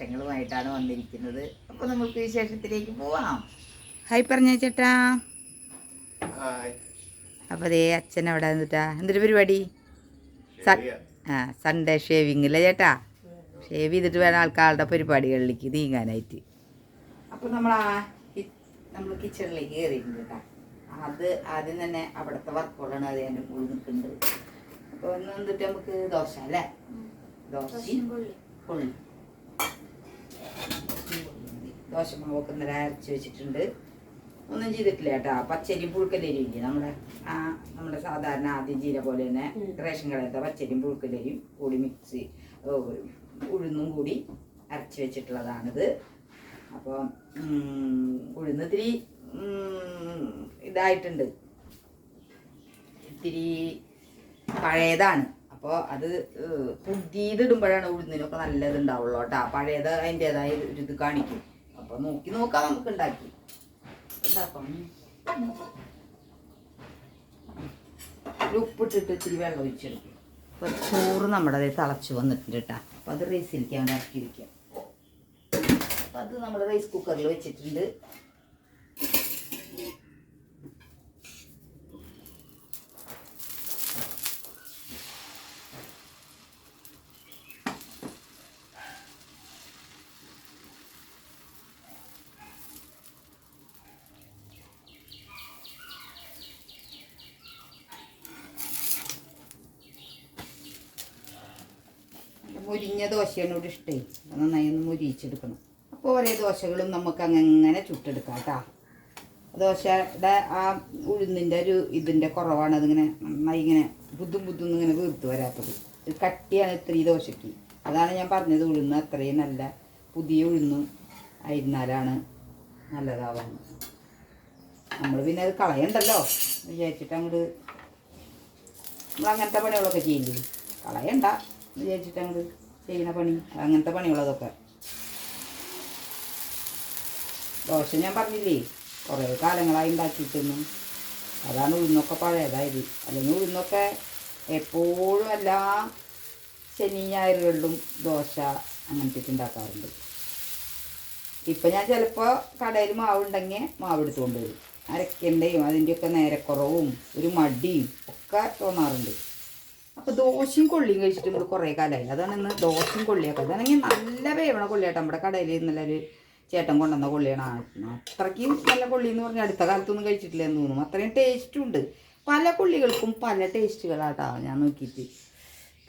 വിശേഷങ്ങളുമായിട്ടാണ് വന്നിരിക്കുന്നത്. അപ്പോൾ നമുക്ക് വിശേഷത്തിലേക്ക് പോവാം. ഹായ് പറഞ്ഞ ചേട്ടാ. അപ്പൊ അപ്പോൾ അതേ അച്ഛൻ അവിടെ നിന്നിട്ടാ. എന്തൊരു പരിപാടി? ആ സൺഡേ ഷേവിങ് അല്ലേ ചേട്ടാ? ഷേവ് ചെയ്തിട്ട് വേണം ആൾക്കാരുടെ പരിപാടികളിലേക്ക് നീങ്ങാനായിട്ട്. അപ്പോൾ നമ്മൾ ആ നമ്മൾ കിച്ചണിലേക്ക് കയറിയിട്ടുണ്ട് കേട്ടോ അത് ആദ്യം തന്നെ അവിടുത്തെ വർക്കുകളാണ് അത് എന്റെ കൂടെ നിൽക്കുന്നുണ്ട് അപ്പോൾ ഒന്ന് വന്നിട്ട് നമുക്ക്? ദോശ അല്ലേ? ദോശ കൊള്ളി ദോശമാവൊക്കെ ഇന്നലെ അരച്ച് വെച്ചിട്ടുണ്ട്. ഒന്നും ചെയ്തിട്ടില്ല കേട്ടോ. പച്ചരിയും പുഴുക്കലരിയും ഇല്ലേ നമ്മുടെ? ആ നമ്മുടെ സാധാരണ ആദ്യം ജീര പോലെ തന്നെ റേഷൻ കടയിലത്തെ പച്ചരിയും പുഴുക്കലരിയും കൂടി മിക്സ് ഉഴുന്നും കൂടി അരച്ച് വെച്ചിട്ടുള്ളതാണിത്. അപ്പോൾ ഉഴുന്ന് ഇത്തിരി ഇതായിട്ടുണ്ട്. ഇത്തിരി പഴയതാണ്. അപ്പോൾ അത് പുതിയതിടുമ്പോഴാണ് ഉഴുന്നിനൊക്കെ നല്ലതുണ്ടാവുള്ളൂ കേട്ടോ. പഴയത് അതിന്റെതായ ഒരു ഇത് കാണിക്കും. അപ്പോൾ നോക്കി നോക്കാം നമുക്ക് ഉണ്ടാക്കി. ഉണ്ടാക്കാം ഉപ്പിട്ടിട്ട് ഇത്തിരി വെള്ളം ഒഴിച്ചെടുക്കും. അപ്പോൾ ചോറ് നമ്മുടെ തിളച്ച് വന്നിട്ടുണ്ട് കേട്ടോ. അപ്പോൾ അത് റൈസിലേക്ക് അവിടെ ഇറക്കിയിരിക്കാം അപ്പോൾ അത് നമ്മൾ റൈസ് കുക്കറിൽ വെച്ചിട്ടുണ്ട്. മുരിഞ്ഞ ദോശയാണ് ഇവിടെ അത് നന്നായി ഒന്ന് മുരിയിച്ചെടുക്കണം. അപ്പോൾ ഓരോ ദോശകളും നമുക്ക് അങ്ങനെ ചുട്ടെടുക്കാം കേട്ടോ. ദോശയുടെ ആ ഉഴുന്നിന്റെ ഒരു ഇതിന്റെ കുറവാണ് അതിങ്ങനെ നന്നായി ഇങ്ങനെ ബുദ്ധും ബുദ്ധും ഇങ്ങനെ വീർത്ത് വരാത്തത്. കട്ടിയാണ് ഇത്രയും ദോശയ്ക്ക്. അതാണ് ഞാൻ പറഞ്ഞത് ഉഴുന്ന് അത്രയും നല്ല പുതിയ ഉഴുന്ന് ആയിരുന്നാലാണ് നല്ലതാവുന്നത് നമ്മൾ പിന്നെ അത് കളയണ്ടല്ലോ വിചാരിച്ചിട്ട് അങ്ങോട്ട് നമ്മൾ അങ്ങനത്തെ പണികളൊക്കെ ചെയ്യില്ലേ? കളയണ്ട വിചാരിച്ചിട്ട് അങ്ങോട്ട് ചെയ്യുന്ന പണി അങ്ങനത്തെ പണികളതൊക്കെ. ദോശ ഞാൻ പറഞ്ഞില്ലേ കുറേ കാലങ്ങളായി ഉണ്ടാക്കിയിട്ടൊന്നും. അതാണ് ഉഴുന്നൊക്കെ പഴയതായത്. അല്ലെങ്കിൽ ഉഴുന്നൊക്കെ എപ്പോഴും എല്ലാ ശനി ഞായറുകളിലും ദോശ അങ്ങനത്തെ ഉണ്ടാക്കാറുണ്ട്. ഇപ്പം ഞാൻ ചിലപ്പോൾ കടയിൽ മാവുണ്ടെങ്കിൽ മാവ് എടുത്തുകൊണ്ട് വരും. അരക്കേണ്ടയും അതിന്റെയൊക്കെ നേരക്കുറവും ഒരു മടിയും ഒക്കെ തോന്നാറുണ്ട്. അപ്പോൾ ദോശയും കൊള്ളിയും കഴിച്ചിട്ട് നമ്മൾ കുറേ കാലമായി അതാണ് ഇന്ന് ദോശയും കൊള്ളിയൊക്കെ. അതാണെങ്കിൽ നല്ല വേവണ കൊള്ളിയാട്ടോ. നമ്മുടെ കടയിൽ ഇന്നലെ ഒരു ചേട്ടൻ കൊണ്ടുവന്ന കൊള്ളിയാണ്. അത്രയ്ക്കും നല്ല കൊള്ളി എന്ന് പറഞ്ഞാൽ അടുത്ത കാലത്തൊന്നും കഴിച്ചിട്ടില്ല എന്ന് തോന്നുന്നു. അത്രയും ടേസ്റ്റും ഉണ്ട്. പല കൊള്ളികൾക്കും പല ടേസ്റ്റുകളാട്ടോ ഞാൻ നോക്കിയിട്ട്.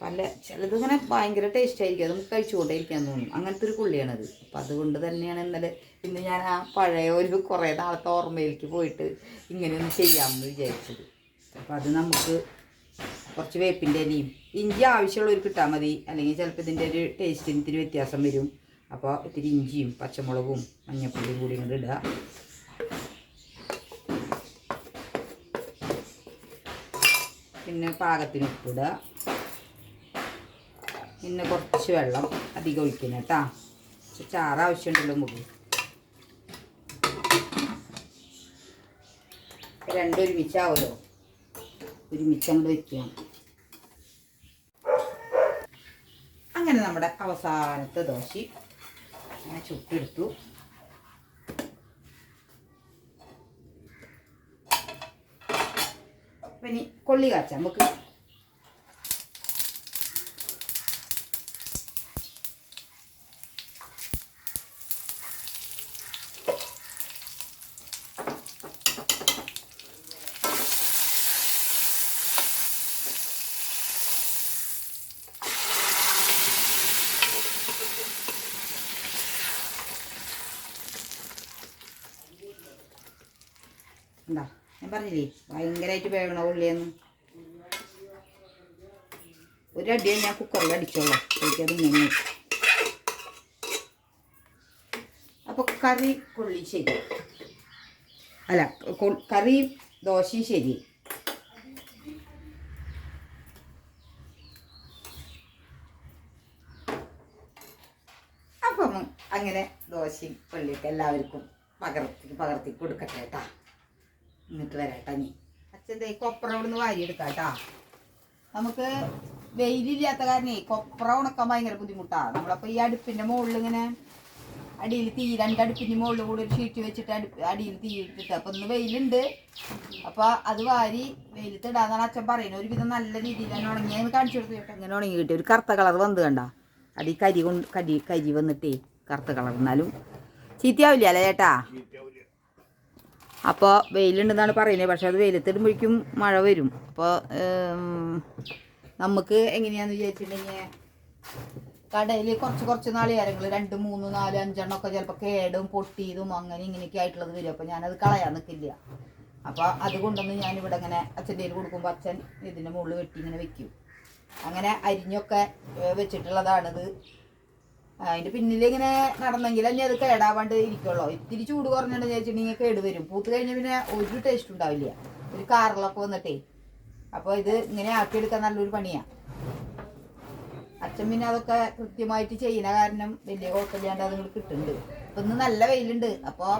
പല ചിലത് ഇങ്ങനെ ഭയങ്കര ടേസ്റ്റ് ആയിരിക്കും. അത് നമുക്ക് കഴിച്ചുകൊണ്ടേ ഇരിക്കാൻ തോന്നും അങ്ങനത്തെ ഒരു പുള്ളിയാണത് അപ്പം അതുകൊണ്ട് തന്നെയാണ് ഇന്നലെ ഇന്ന് ഞാൻ ആ പഴയ ഒരു കുറേ നാളത്തെ ഓർമ്മയിലേക്ക് പോയിട്ട് ഇങ്ങനെയൊന്ന് ചെയ്യാമെന്ന് വിചാരിച്ചത്. അപ്പം അത് നമുക്ക് കുറച്ച് വേപ്പിന്റെ ഇലയും. ഇഞ്ചി ആവശ്യമുള്ളവർ കിട്ടാൽ മതി. അല്ലെങ്കിൽ ചിലപ്പോൾ ഇതിന്റെ ഒരു ടേസ്റ്റിന് ഇത്തിരി വ്യത്യാസം വരും. അപ്പോൾ ഇത്തിരി ഇഞ്ചിയും പച്ചമുളകും മഞ്ഞപ്പൊടിയും കൂടി കൊണ്ട് ഇടുക. പിന്നെ പാകത്തിന് ഉപ്പിടുക പിന്നെ കുറച്ച് വെള്ളം അധികം ഒഴിക്കണം കേട്ടാ. ചാറ് ആവശ്യമുണ്ടല്ലോ നമുക്ക്. രണ്ടൊരുമിച്ചാവുമല്ലോ ഒരുമിച്ച് അങ്ങോട്ട് വെക്കുക അങ്ങനെ നമ്മുടെ അവസാനത്തെ ദോശ അങ്ങനെ ചുട്ടെടുത്തു. അപ്പം ഇനി കൊള്ളി കാച്ചാം. നമുക്ക് എന്താ ഞാൻ പറഞ്ഞില്ലേ ഭയങ്കരമായിട്ട് വേവണ ഉള്ളിയെന്ന്. ഒരടിയെ ഞാൻ കുക്കറിൽ അടിച്ചോളാം എനിക്കത് ഇങ്ങനെ അപ്പൊ കറി കൊള്ളി ശരി. അല്ല കറി ദോശയും ശരി. അപ്പം അങ്ങനെ ദോശയും കൊള്ളിയൊക്കെ എല്ലാവർക്കും പകർത്തി പകർത്തി കൊടുക്കട്ടെ കേട്ടാ. എന്നിട്ട് വരാട്ടാ നീ അച്ഛൻ ദേ കൊപ്പറ ഇവിടുന്ന് വാരിയെടുക്കാം കേട്ടോ നമുക്ക് വെയിലില്ലാത്ത കാരണേ കൊപ്ര ഉണക്കാൻ ഭയങ്കര ബുദ്ധിമുട്ടാണ് നമ്മളപ്പോൾ ഈ അടുപ്പിന്റെ മുകളിൽ ഇങ്ങനെ അടിയിൽ തീ രണ്ട് അടുപ്പിന്റെ മുകളിൽ കൂടി ഒരു ഷീറ്റ് വെച്ചിട്ട് അടുപ്പ് അടിയിൽ തീ ഇട്ടിട്ട്. അപ്പം ഇന്ന് വെയിലുണ്ട്. അപ്പോൾ അത് വാരി വെയിലത്ത് ഇടാന്നാണ് അച്ഛൻ പറയുന്നത്. ഒരുവിധം നല്ല രീതിയിൽ തന്നെ ഉണങ്ങി. കാണിച്ചു കൊടുത്തു കേട്ടോ. ഇങ്ങനെ ഉണങ്ങി കിട്ടി? ഒരു കറുത്ത കളർ വന്ന് കണ്ട? അടി കരി കൊണ്ട് കരി കരി വന്നിട്ടേ കറുത്ത കളർ എന്നാലും ചീത്തയാവില്ല അല്ലേ ചേട്ടാ? അപ്പോൾ വെയിലുണ്ടെന്നാണ് പറയുന്നത്. പക്ഷെ അത് വെയിലത്തിടുമ്പോഴേക്കും മഴ വരും. അപ്പോൾ നമുക്ക് എങ്ങനെയാണെന്ന് വിചാരിച്ചിട്ടുണ്ടെങ്കിൽ കടയിൽ കുറച്ച് കുറച്ച് നാളികേരങ്ങൾ രണ്ട് മൂന്ന് നാല് അഞ്ചെണ്ണം ഒക്കെ ചിലപ്പോൾ കേടും പൊട്ടിയതും അങ്ങനെ ഇങ്ങനെയൊക്കെ ആയിട്ടുള്ളത് വരും. അപ്പോൾ ഞാനത് കളയാൻ നിൽക്കില്ല അപ്പോൾ അതുകൊണ്ടൊന്ന് ഞാനിവിടെ ഇങ്ങനെ അച്ഛന്റെ കയ്യിൽ കൊടുക്കുമ്പോൾ അച്ഛൻ ഇതിന്റെ മുകളിൽ വെട്ടി ഇങ്ങനെ വെക്കും. അങ്ങനെ അരിഞ്ഞൊക്കെ വെച്ചിട്ടുള്ളതാണിത്. അതിന്റെ പിന്നിൽ ഇങ്ങനെ നടന്നെങ്കിൽ തന്നെ അത് കേടാവാണ്ട് ഇരിക്കുള്ളൂ. ഇത്തിരി ചൂട് കുറഞ്ഞിട്ടുണ്ടെന്ന് വെച്ചിട്ടുണ്ടെങ്കിൽ കേട് വരും പൂത്ത് കഴിഞ്ഞാൽ പിന്നെ ഒരു ടേസ്റ്റ് ഉണ്ടാവില്ല. ഒരു കാറിലൊക്കെ വന്നിട്ടേ. അപ്പോൾ ഇത് ഇങ്ങനെ ആക്കി എടുക്കാൻ നല്ലൊരു പണിയാ. അച്ഛൻ പിന്നെ അതൊക്കെ കൃത്യമായിട്ട് ചെയ്യുന്ന കാരണം വലിയ കുഴപ്പമില്ലാണ്ട് അതുങ്ങൾ കിട്ടുന്നുണ്ട്. അപ്പൊ ഇന്ന് നല്ല വെയിലുണ്ട്. അപ്പോൾ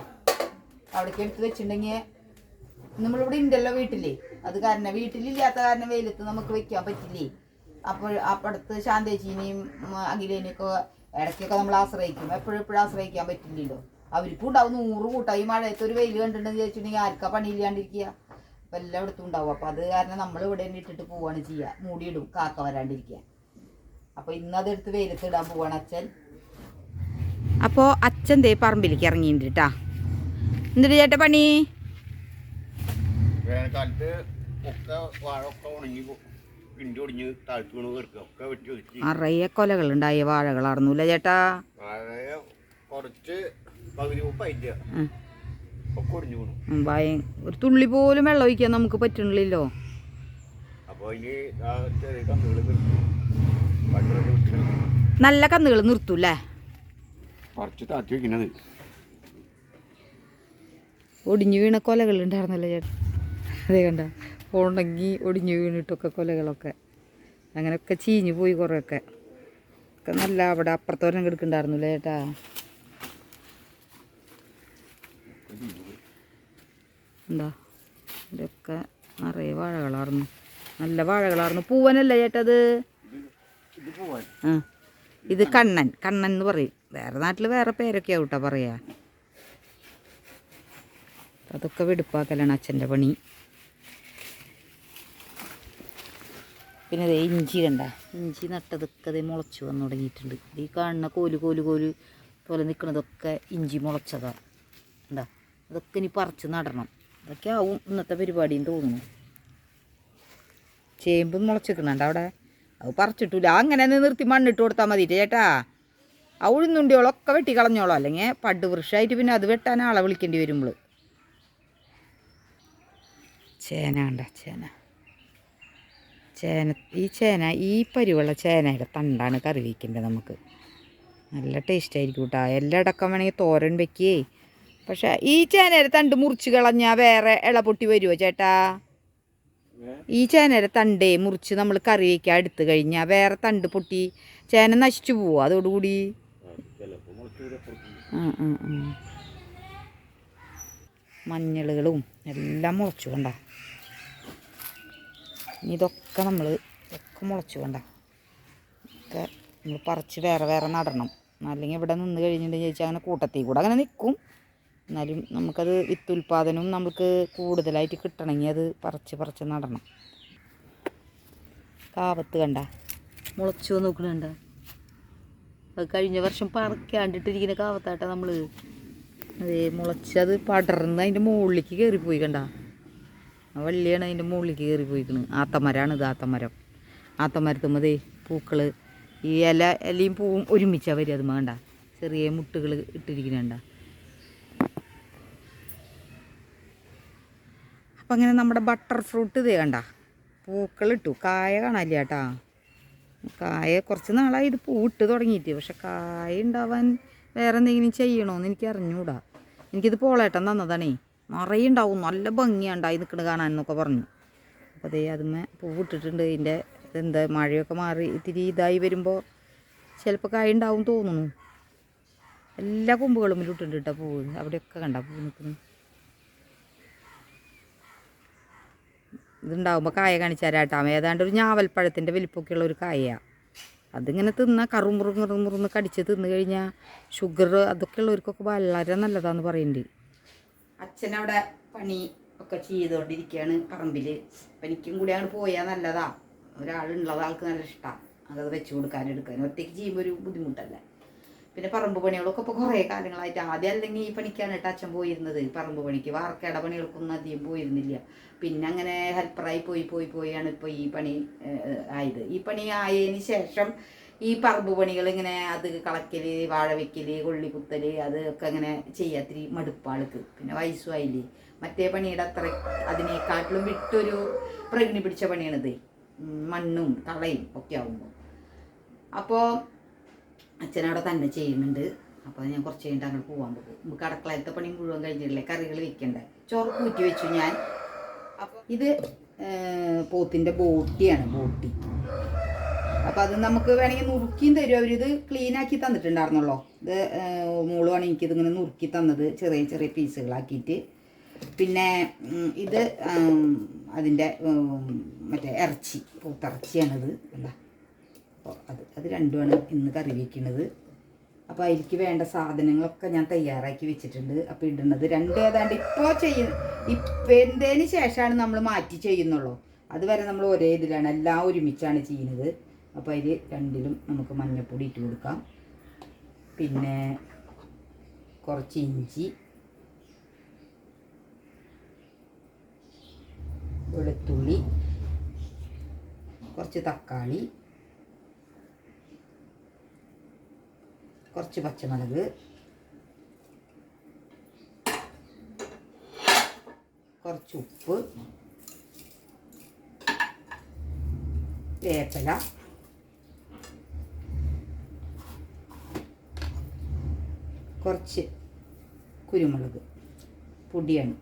അവിടേക്ക് എടുത്ത് വെച്ചിട്ടുണ്ടെങ്കിൽ നമ്മളിവിടെ ഉണ്ടല്ലോ വീട്ടിൽ. അത് കാരണം വീട്ടിലില്ലാത്ത കാരണം വെയിലത്ത് നമുക്ക് വെക്കാൻ പറ്റില്ലേ? അപ്പോൾ അപ്പുറത്ത് ശാന്തേച്ചീനെയും അഖിലേനെയൊക്കെ ഇടയ്ക്കൊക്കെ നമ്മൾ ആശ്രയിക്കും. എപ്പോഴും എപ്പോഴും ആശ്രയിക്കാൻ പറ്റില്ലല്ലോ. അവർക്കും ഉണ്ടാവും നൂറ് കൂട്ടം. ഈ മഴയത്ത് ഒരു വെയിൽ കണ്ടിട്ടുണ്ടെന്ന് ചോദിച്ചിട്ടുണ്ടെങ്കിൽ ആർക്കാ പണിയില്ലാണ്ടിരിക്കുക? അപ്പം എല്ലായിടത്തും ഉണ്ടാവും. അപ്പോൾ അത് കാരണം നമ്മൾ ഇവിടെ തന്നെ ഇട്ടിട്ട് പോവാണ് ചെയ്യുക. മൂടിയിടും. കാക്ക വരാണ്ടിരിക്കുക. അപ്പോൾ ഇന്നതെടുത്ത് വെയിലത്ത് ഇടാൻ പോവാണ് അച്ഛൻ. അപ്പോൾ അച്ഛൻ ദേ പറമ്പിലേക്ക് ഇറങ്ങിയിട്ടുണ്ട് കേട്ടാ എന്തിട്ട് ചേട്ട പണി? വേനൽക്കാലത്ത് ഒക്കെ വാഴ ഒക്കെ ഉണങ്ങി പോ- പിണ്ടി ഒടിഞ്ഞ് താഴ്ത്തു വീണ് കിടക്കുക. ഒക്കെ വെട്ടി ഒതുക്കി. നിറയെ കൊലകളുണ്ടായ. വാഴകളാർന്നൂല ചേട്ടാ? വാഴ കുറച്ച് പകുതി മുപ്പായില്ല ഉം. ഒക്കെ ഒടിഞ്ഞു വീണു. ഉം, ഭയ ഒരു തുള്ളി പോലും വെള്ളം ഒഴിക്കാൻ നമുക്ക് പറ്റണില്ലല്ലോ. അപ്പോൾ ആ ചെറിയ കന്നുകൾ നിർത്തി. വണ്ടികളൊക്കെ വിട്ട് നല്ല കന്നുകൾ നിർത്തൂല്ലേ? കുറച്ച് താത്തി വെക്കുന്നത് ഒടിഞ്ഞു വീണ കൊലകൾ ഉണ്ടായിരുന്നല്ലേ ചേട്ടാ. അതേ കണ്ട? ഉണങ്ങി ഒടിഞ്ഞു വീണിട്ടൊക്കെ കൊലകളൊക്കെ. അങ്ങനെയൊക്കെ ചീഞ്ഞു പോയി കുറേയൊക്കെ. ഒക്കെ നല്ല അവിടെ അപ്പുറത്തോരം കിടക്കുന്നുണ്ടായിരുന്നില്ല ചേട്ടാ എന്താ? ഇതൊക്കെ നിറയെ വാഴകളായിരുന്നു നല്ല വാഴകളായിരുന്നു പൂവനല്ലേ ചേട്ടത് ഇത് കണ്ണൻ. കണ്ണൻ എന്ന് പറയും. വേറെ നാട്ടിൽ വേറെ പേരൊക്കെ ആവൂട്ടാ പറയാ. അതൊക്കെ വെടുപ്പാക്കലാണ് അച്ഛന്റെ പണി. പിന്നെ ദേ ഇഞ്ചി കണ്ട. ഇഞ്ചി നട്ടതൊക്കെ ദേ മുളച്ച് വന്നു തുടങ്ങിയിട്ടുണ്ട്. ഈ കാണുന്ന കോൽ കോൽ കോൽ പോലെ നിൽക്കുന്നതൊക്കെ ഇഞ്ചി മുളച്ചതാ. എന്താ അതൊക്കെ ഇനി പറിച്ച് നടണം. അതൊക്കെ ആവും ഇന്നത്തെ പരിപാടിയും തോന്നുന്നു. ചേമ്പ് മുളച്ചിരിക്കുന്നുണ്ട് അവിടെ. അത് പറിച്ചിട്ടില്ല അങ്ങനെ നിർത്തി മണ്ണിട്ട് കൊടുത്താൽ മതി ചേട്ടാ. ആ ഉഴുന്നുണ്ടികളൊക്കെ വെട്ടി കളഞ്ഞോളോ അല്ലെങ്കിൽ പണ്ട് വൃക്ഷമായിട്ട് പിന്നെ അത് വെട്ടാൻ ആളെ വിളിക്കേണ്ടി വരുമ്പോൾ ചേന കണ്ട ചേന. ചേന ഈ ചേന ഈ പരിവുള്ള ചേനയുടെ തണ്ടാണ് കറി വയ്ക്കേണ്ടത് നമുക്ക്. നല്ല ടേസ്റ്റ് ആയിരിക്കും കേട്ടോ എല്ലാം അടക്കം വേണമെങ്കിൽ തോരൻ വെക്കേ. പക്ഷെ ഈ ചേനയുടെ തണ്ട് മുറിച്ച് കളഞ്ഞാൽ വേറെ ഇള പൊട്ടി വരുമോ ചേട്ടാ? ഈ ചേനയുടെ തണ്ടേ മുറിച്ച് നമ്മൾ കറി വയ്ക്കാൻ എടുത്തു കഴിഞ്ഞാൽ വേറെ തണ്ട് പൊട്ടി ചേന നശിച്ചു പോവോ അതോടുകൂടി? മഞ്ഞളുകളും എല്ലാം മുളച്ചു കണ്ട. ഇനി ഇതൊക്കെ നമ്മൾ ഒക്കെ മുളച്ചു വേണ്ട ഒക്കെ നമ്മൾ പറിച്ച് വേറെ വേറെ നടണം. അല്ലെങ്കിൽ ഇവിടെ നിന്ന് കഴിഞ്ഞിട്ടുണ്ടെങ്കിൽ ചോദിച്ചാൽ അങ്ങനെ കൂട്ടത്തിൽ കൂടെ അങ്ങനെ നിൽക്കും എന്നാലും നമുക്കത് വിത്തുൽപാദനവും നമുക്ക് കൂടുതലായിട്ട് കിട്ടണമെങ്കിൽ അത് പറിച്ച് പറിച്ച് നടണം. കാവത്ത് കണ്ട. മുളച്ചു നോക്കണുണ്ട അത് കഴിഞ്ഞ വർഷം പറക്കാണ്ടിട്ടിരിക്കുന്ന കാവത്താട്ട നമ്മൾ അതേ മുളച്ചത് പടർന്ന് അതിന്റെ മുകളിലേക്ക് കയറിപ്പോയി കണ്ട. വള്ളിയാണ് അതിന്റെ മുകളിൽ കയറി പോയിക്കണ്. ആത്തമരാണ് ഇത് ആത്തമരം. ആത്തമരത്തുമ്മതേ പൂക്കൾ ഈ ഇല ഇലയും പൂവും ഒരുമിച്ചാണ് വരിക അത് വേണ്ട. ചെറിയ മുട്ടുകൾ ഇട്ടിരിക്കുന്നുണ്ട അപ്പം അങ്ങനെ നമ്മുടെ ബട്ടർ ഫ്രൂട്ട് ഇതേ കണ്ട. പൂക്കളിട്ടു കായ കാണാനില്ല കേട്ടാ. കായ കുറച്ച് നാളായി ഇത് പൂട്ട് തുടങ്ങിയിട്ട്. പക്ഷെ കായ ഉണ്ടാവാൻ വേറെ എന്തെങ്കിലും ചെയ്യണമെന്ന് എനിക്ക് അറിഞ്ഞൂടാ എനിക്കിത് പോളേട്ടൻ തന്നതാണേ. നിറയെ ഉണ്ടാവും നല്ല ഭംഗിയുണ്ടായി നിൽക്കുന്നത് കാണാൻ എന്നൊക്കെ പറഞ്ഞു. അപ്പോൾ അതേ അതുമേ പൂവിട്ടിട്ടുണ്ട്. ഇതിന്റെ ഇതെന്താ മഴയൊക്കെ മാറി ഇത്തിരി ഇതായി വരുമ്പോൾ ചിലപ്പോൾ കായ ഉണ്ടാവും തോന്നുന്നു. എല്ലാ കൊമ്പുകളും ഇട്ടിട്ടുണ്ട് കേട്ടോ പൂവ്. അവിടെയൊക്കെ കണ്ട പൂ നിൽക്കുന്നു ഇതുണ്ടാവുമ്പോൾ കായ കാണിച്ചാരാട്ടാമ ഏതാണ്ട് ഒരു ഞാവൽപ്പഴത്തിന്റെ വലിപ്പമൊക്കെയുള്ള ഒരു കായയാണ് അതിങ്ങനെ തിന്നാൽ കറുമുറു കറുമുറുന്ന് കടിച്ച് തിന്നു കഴിഞ്ഞാൽ ഷുഗർ അതൊക്കെ ഉള്ളവർക്കൊക്കെ വളരെ നല്ലതാണെന്ന് പറയുന്നുണ്ട് അച്ഛനവിടെ പണി ഒക്കെ ചെയ്തുകൊണ്ടിരിക്കുകയാണ് പറമ്പിൽ അപ്പം എനിക്കും കൂടി അങ്ങോട്ട് പോയാൽ നല്ലതാ. ഒരാളുള്ളത് ആൾക്ക് നല്ല ഇഷ്ടമാണ് അത് വെച്ച് കൊടുക്കാനും എടുക്കാനും. ഒറ്റയ്ക്ക് ചെയ്യുമ്പോൾ ഒരു ബുദ്ധിമുട്ടല്ലേ. പിന്നെ പറമ്പ് പണികളൊക്കെ ഇപ്പോൾ കുറേ കാലങ്ങളായിട്ട്. ആദ്യം അല്ലെങ്കിൽ ഈ പണിക്കാണ് കേട്ടോ അച്ഛൻ പോയിരുന്നത്. പറമ്പ് പണിക്ക്. വാർക്കേട പണികൾക്കൊന്നും അധികം പോയിരുന്നില്ല. പിന്നെ അങ്ങനെ ഹെൽപ്പറായി പോയി പോയി പോയാണ് ഇപ്പോൾ ഈ പണി ആയത്. ഈ പണി ആയതിന് ശേഷം ഈ പറമ്പ് പണികൾ ഇങ്ങനെ അത് കളക്കൽ വാഴ വെക്കൽ കൊള്ളി കുത്തൽ അതൊക്കെ ഇങ്ങനെ ചെയ്യാത്തിരി മടുപ്പാൾക്ക്. പിന്നെ വയസ്സുമായില്ലേ മറ്റേ പണിയുടെ അത്ര അതിനേക്കാട്ടിലും വിട്ടൊരു പ്രകൃതി പിടിച്ച പണിയാണിത്. മണ്ണും കളയും ഒക്കെ ആവുമ്പോൾ അപ്പോൾ അച്ഛനവിടെ തന്നെ ചെയ്യുന്നുണ്ട്. അപ്പോൾ ഞാൻ കുറച്ച് കഴിഞ്ഞിട്ട് അങ്ങോട്ട് പോകാൻ പോകും. നമുക്ക് അടുക്കളയത്തെ പണി മുഴുവൻ കഴിഞ്ഞിട്ടില്ലേ? കറികൾ വെക്കണ്ടേ? ചോറ് കൂറ്റി വെച്ചു ഞാൻ. അപ്പോൾ ഇത് പോത്തിന്റെ ബോട്ടിയാണ് ബോട്ടി. അപ്പോൾ അത് നമുക്ക് വേണമെങ്കിൽ നുറുക്കിയും തരും. അവരിത് ക്ലീൻ ആക്കി തന്നിട്ടുണ്ടായിരുന്നല്ലോ. ഇത് മോളുമാണ് എനിക്കിത് ഇങ്ങനെ നുറുക്കി തന്നത് ചെറിയ ചെറിയ പീസുകളാക്കിയിട്ട്. പിന്നെ ഇത് അതിന്റെ മറ്റേ ഇറച്ചി പോത്തിറച്ചിയാണിത്. എന്താ അപ്പോൾ അത് അത് രണ്ടുമാണ് ഇന്ന് കറി വയ്ക്കുന്നത് അപ്പോൾ അതിലേക്ക് വേണ്ട സാധനങ്ങളൊക്കെ ഞാൻ തയ്യാറാക്കി വെച്ചിട്ടുണ്ട്. അപ്പോൾ ഇടുന്നത് രണ്ട് ഏതാണ്ട് ഇപ്പോൾ ചെയ്യ ഇപ്പതിന് ശേഷമാണ് നമ്മൾ മാറ്റി ചെയ്യുന്നുള്ളൂ. അതുവരെ നമ്മൾ ഒരേ ഇതിലാണ് എല്ലാം ഒരുമിച്ചാണ് ചെയ്യുന്നത്. അപ്പോൾ അതിൽ രണ്ടിലും നമുക്ക് മഞ്ഞൾപ്പൊടി ഇട്ട് കൊടുക്കാം. പിന്നെ കുറച്ച് ഇഞ്ചി വെളുത്തുള്ളി കുറച്ച് തക്കാളി കുറച്ച് പച്ചമുളക് കുറച്ച് ഉപ്പ് വേപ്പില കുറച്ച് കുരുമുളക് പൊടിയാണ്.